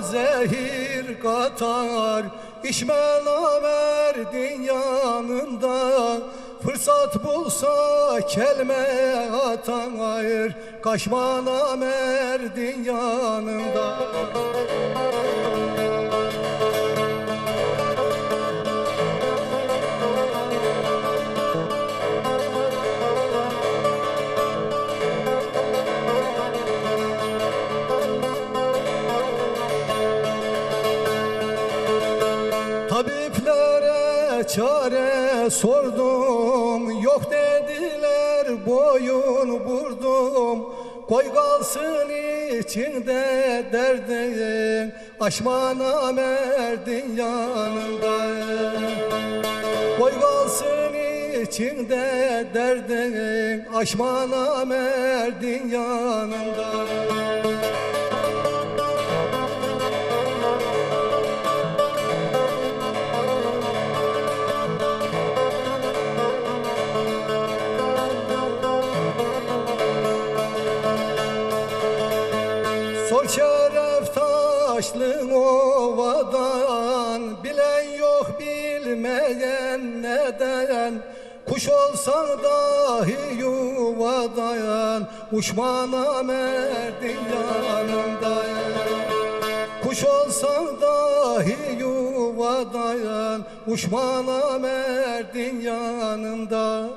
zehir katar. İşme namerdin yanında Fırsat bulsa kelme atar. Kaçma namerdin yanında Tabiplere çare sordum Yok dediler boyun vurdum. Koy kalsın içinde derdin Aşma namerdin yanında. Koy kalsın içinde derdin Aşma namerdin yanında Sor şeref taşlı ovadan Bilen yok bilmeyen neden? Kuş olsan dahi yuvadan Uçmana merdin yanında Kuş olsan dahi yuvadan Uçmana merdin yanında